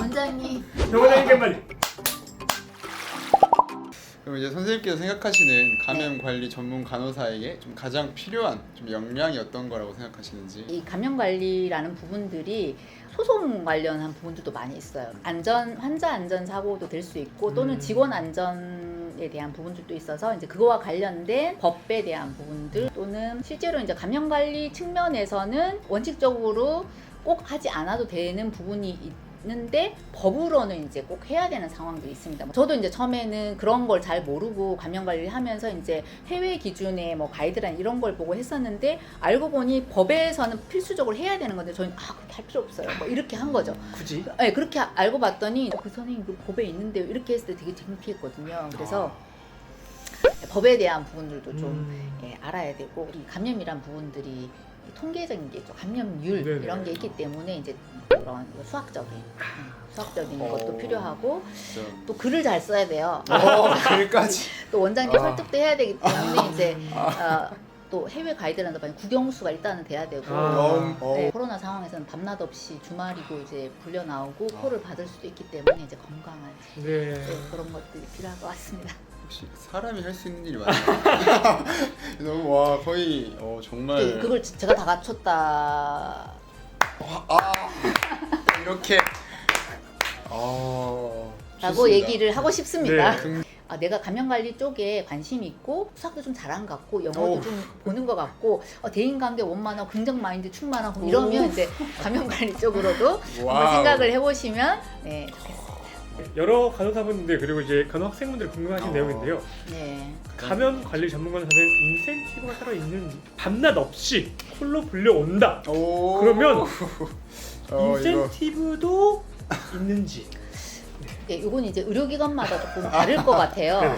원장님 병원장님께 한마디. 그럼 이제 선생님께서 생각하시는 감염 관리 전문 간호사에게 좀 가장 필요한 좀 역량이 어떤 거라고 생각하시는지. 이 감염 관리라는 부분들이 소송 관련한 부분들도 많이 있어요. 안전 환자 안전 사고도 될 수 있고 또는 음. 직원 안전에 대한 부분들도 있어서 이제 그거와 관련된 법에 대한 부분들 또는 실제로 이제 감염 관리 측면에서는 원칙적으로 꼭 하지 않아도 되는 부분이 있는데 법으로는 이제 꼭 해야 되는 상황도 있습니다. 저도 이제 처음에는 그런 걸 잘 모르고 감염 관리를 하면서 이제 해외 기준의 뭐 가이드라인 이런 걸 보고 했었는데 알고 보니 법에서는 필수적으로 해야 되는 건데 저는 아 그렇게 할 필요 없어요. 뭐 이렇게 한 거죠. 굳이? 네, 그렇게 아- 알고 봤더니 어, 그 선생님 그 법에 있는데요. 이렇게 했을 때 되게 창피했거든요. 그래서 법에 대한 부분들도 좀 음. 예, 알아야 되고 이 감염이란 부분들이 이 통계적인 게 있죠. 감염률 네네. 이런 게 있기 때문에 이제 그런 수학적인 음, 수학적인 어. 것도 필요하고 진짜. 또 글을 잘 써야 돼요. 어, 글까지. 또 원장님 아. 설득도 해야 되기 때문에 이제 어, 또 해외 가이드라인도 많이 국영수가 일단은 돼야 되고 아. 네, 코로나 상황에서는 밤낮 없이 주말이고 이제 불려 나오고 코를 받을 수도 있기 때문에 이제 건강한 네. 네, 그런 것들이 필요할 것 같습니다. 혹시 사람이 할 수 있는 일이 맞나요? 너무 와 거의 어, 정말 그- 그걸 지- 제가 다 갖췄다. 아 이렇게 아 라고 좋습니다. 얘기를 하고 싶습니다. 네. 등- 아, 내가 감염 관리 쪽에 관심이 있고 수학도 좀 잘한 것 같고 영어도 어우. 좀 보는 것 같고 어, 대인관계 원만하고 긍정 마인드 충만하고 이러면 이제 감염 관리 쪽으로도 한번 와우. 생각을 해보시면 네 좋겠습니다. 여러 간호사분들 그리고 이제 간호 학생분들 궁금하신 어. 내용인데요. 네. 감염 관리 전문 간호사는 인센티브가 따로 있는지 밤낮 없이 콜로 불려온다. 오 그러면 어, 이거 인센티브도 있는지. 네, 이건 이제 의료기관마다 조금 다를 것 같아요. 네.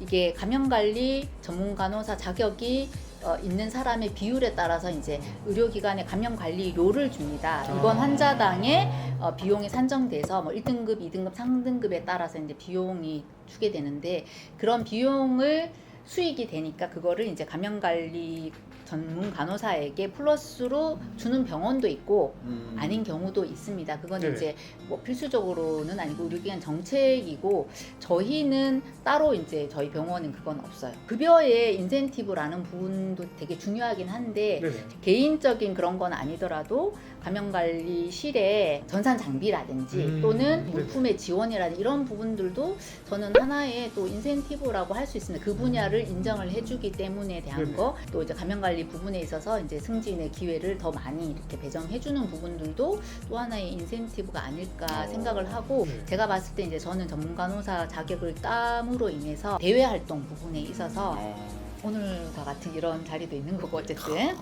이게 감염관리 전문 간호사 자격이 어, 있는 사람의 비율에 따라서 이제 의료기관의 감염관리료를 줍니다. 입원 아. 환자당의 어, 비용이 산정돼서 뭐 1등급, 2등급, 3등급에 따라서 이제 비용이 주게 되는데 그런 비용을 수익이 되니까 그거를 이제 감염 관리 전문 간호사에게 플러스로 주는 병원도 있고 음. 아닌 경우도 있습니다. 그건 네네. 이제 뭐 필수적으로는 아니고 의료기관 정책이고 저희는 따로 이제 저희 병원은 그건 없어요. 급여의 인센티브라는 부분도 되게 중요하긴 한데 네네. 개인적인 그런 건 아니더라도 감염관리실의 전산 장비라든지 음, 또는 네네. 물품의 지원이라든지 이런 부분들도 저는 하나의 또 인센티브라고 할 수 있습니다. 그 분야를 인정을 해주기 때문에 대한 네네. 거 또 이제 감염관리 부분에 있어서 이제 승진의 기회를 더 많이 이렇게 배정해주는 부분들도 또 하나의 인센티브가 아닐까 어. 생각을 하고 네. 제가 봤을 때 이제 저는 전문간호사 자격을 땀으로 인해서 대외 활동 부분에 있어서 어. 오늘과 같은 이런 자리도 있는 거고 어쨌든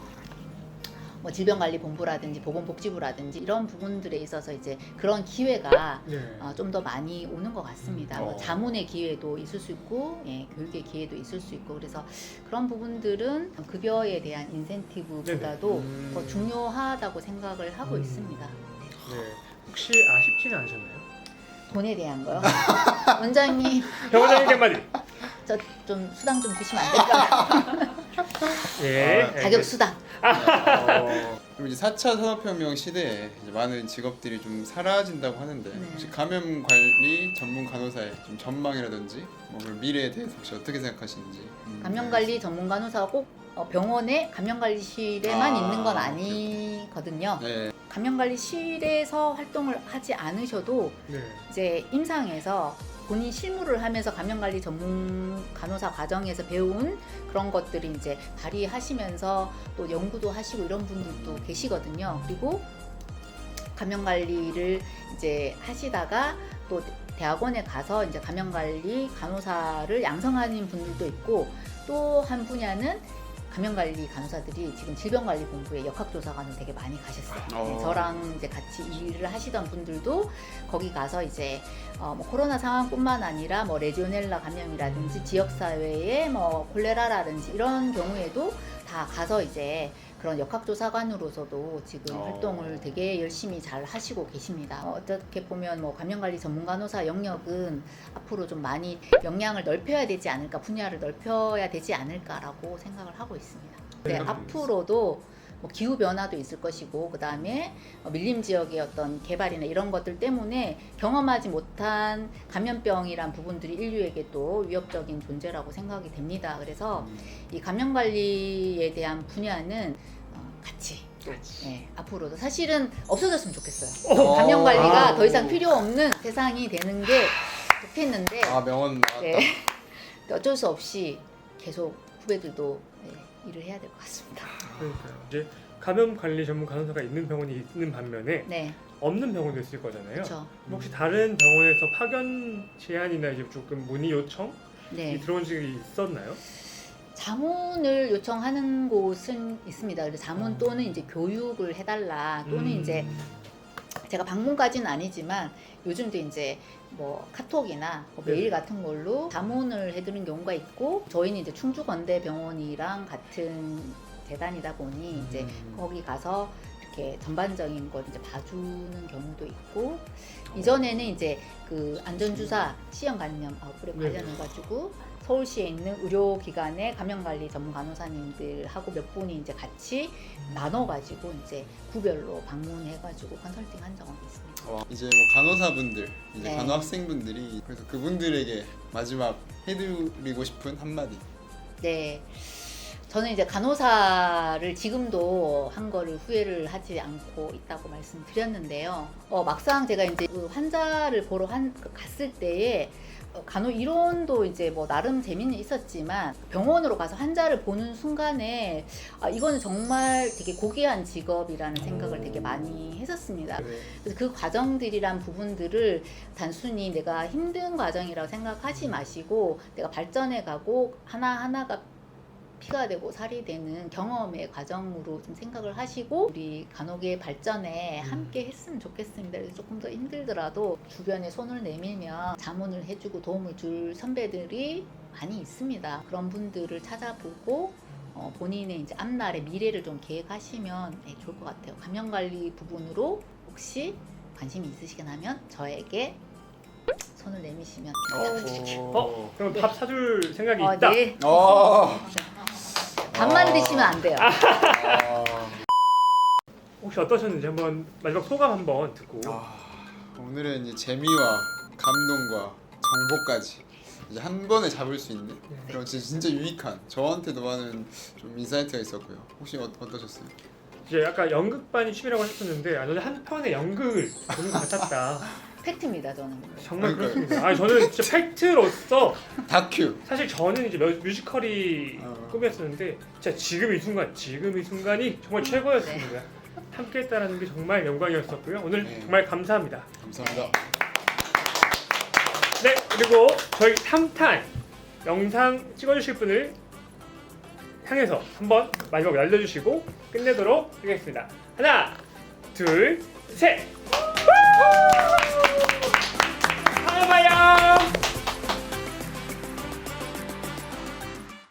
뭐 질병관리본부라든지 보건복지부라든지 이런 부분들에 있어서 이제 그런 기회가 네. 어, 좀 더 많이 오는 것 같습니다. 뭐 어. 자문의 기회도 있을 수 있고, 예, 교육의 기회도 있을 수 있고, 그래서 그런 부분들은 급여에 대한 인센티브보다도 음. 더 중요하다고 생각을 하고 음. 있습니다. 네. 혹시 아쉽지는 않으셨나요? 돈에 대한 거요. 원장님, 병원장님께 한마디. 저 좀 수당 좀 주시면 안 될까요? 예. 아, 자격 수당. 어, 그럼 이제 4차 산업혁명 시대에 이제 많은 직업들이 좀 사라진다고 하는데 네. 혹시 감염 관리 전문 간호사의 좀 전망이라든지 뭐 그런 미래에 대해서 혹시 어떻게 생각하시는지 음, 감염관리 전문 간호사가 꼭 어, 병원에 감염관리실에만 아, 있는 건 아니거든요. 네. 감염관리실에서 활동을 하지 않으셔도 네. 이제 임상에서 본인 실무를 하면서 감염관리 전문 간호사 과정에서 배운 그런 것들이 이제 발휘하시면서 또 연구도 하시고 이런 분들도 계시거든요. 그리고 감염관리를 이제 하시다가 또 대학원에 가서 이제 감염관리 간호사를 양성하는 분들도 있고 또 한 분야는 감염관리 간호사들이 지금 질병관리본부에 역학조사관을 되게 많이 가셨어요. 어. 네, 저랑 이제 같이 일을 하시던 분들도 거기 가서 이제 어, 뭐 코로나 상황뿐만 아니라 뭐 레지오넬라 감염이라든지 지역 사회에 뭐 콜레라라든지 이런 경우에도 다 가서 이제 그런 역학조사관으로서도 지금 어. 활동을 되게 열심히 잘 하시고 계십니다. 어, 어떻게 보면 뭐 감염관리 전문 간호사 영역은 앞으로 좀 많이 역량을 넓혀야 되지 않을까, 분야를 넓혀야 되지 않을까라고 생각을 하고 있습니다. 네, 네, 앞으로도 뭐 기후 변화도 있을 것이고 그 다음에 밀림 지역의 어떤 개발이나 이런 것들 때문에 경험하지 못한 감염병이란 부분들이 인류에게 또 위협적인 존재라고 생각이 됩니다. 그래서 이 감염 관리에 대한 분야는 어, 같이 예, 앞으로도 사실은 없어졌으면 좋겠어요. 어. 감염 관리가 아. 더 이상 필요 없는 세상이 되는 게 좋겠는데 아 명언 나왔다. 네. 어쩔 수 없이 계속 후배들도 네, 일을 해야 될 것 같습니다. 그러니까요. 이제 감염 관리 전문 간호사가 있는 병원이 있는 반면에 네, 없는 병원도 있을 거잖아요. 그렇죠. 혹시 다른 병원에서 파견 제안이나 이제 조금 문의 요청이 네, 들어온 적이 있었나요? 자문을 요청하는 곳은 있습니다. 그래서 자문 음. 또는 이제 교육을 해달라 또는 음. 이제 제가 방문까지는 아니지만 요즘도 이제 뭐 카톡이나 뭐 네. 메일 같은 걸로 자문을 해드는 경우가 있고 저희는 이제 충주건대병원이랑 같은 재단이다 보니 이제 음. 거기 가서 이렇게 전반적인 걸 이제 봐주는 경우도 있고 이전에는 이제 그 안전주사 C형 감염 아웃브레이크 네. 관련해 가지고 서울시에 있는 의료기관의 감염관리 전문 간호사님들하고 몇 분이 이제 같이 나눠가지고 이제 구별로 방문해가지고 컨설팅 한 적은 있습니다. 와, 이제 뭐 간호사분들, 이제 네. 간호학생분들이 그래서 그분들에게 마지막 해드리고 싶은 한마디. 네. 저는 이제 간호사를 지금도 한 거를 후회를 하지 않고 있다고 말씀드렸는데요. 어, 막상 제가 이제 그 환자를 보러 한, 그 갔을 때에 어, 간호 이론도 이제 뭐 나름 재미는 있었지만 병원으로 가서 환자를 보는 순간에 아, 이거는 정말 되게 고귀한 직업이라는 생각을 되게 많이 했었습니다. 네. 그래서 그 과정들이란 부분들을 단순히 내가 힘든 과정이라고 생각하지 마시고 내가 발전해 가고 하나하나가 피가 되고 살이 되는 경험의 과정으로 좀 생각을 하시고 우리 간호계의 발전에 음. 함께 했으면 좋겠습니다. 그래서 조금 더 힘들더라도 주변에 손을 내밀면 자문을 해주고 도움을 줄 선배들이 많이 있습니다. 그런 분들을 찾아보고 어, 본인의 이제 앞날의 미래를 좀 계획하시면 네, 좋을 것 같아요. 감염 관리 부분으로 혹시 관심이 있으시다면 저에게 손을 내미시면 어? 그럼 밥 사줄 생각이 어, 있다. 네. 어. 밥만 드시면 안 돼요. 아, 혹시 어떠셨는지 한번 마지막 소감 한번 듣고. 아, 오늘은 이제 재미와 감동과 정보까지 이제 한 번에 잡을 수 있는 그런 진짜, 진짜 유익한 저한테도 많은 좀 인사이트가 있었고요. 혹시 어, 어떠셨어요? 이제 아까 연극반이 취미라고 하셨는데 아, 저는 한 편의 연극을 보는 것 같았다. 팩트입니다, 저는. 정말 그러니까요. 그렇습니다. 아 저는 진짜 팩트로서 다큐. 사실 저는 이제 뮤- 뮤지컬이 어. 꿈이었었는데 진짜 지금 이 순간 지금 이 순간이 정말 최고였습니다. 함께했다라는 게 정말 영광이었었고요. 오늘 네. 정말 감사합니다. 감사합니다. 네 그리고 저희 3탄 영상 찍어주실 분을 향해서 한번 마지막으로 알려주시고 끝내도록 하겠습니다. 하나 둘 셋. มายาม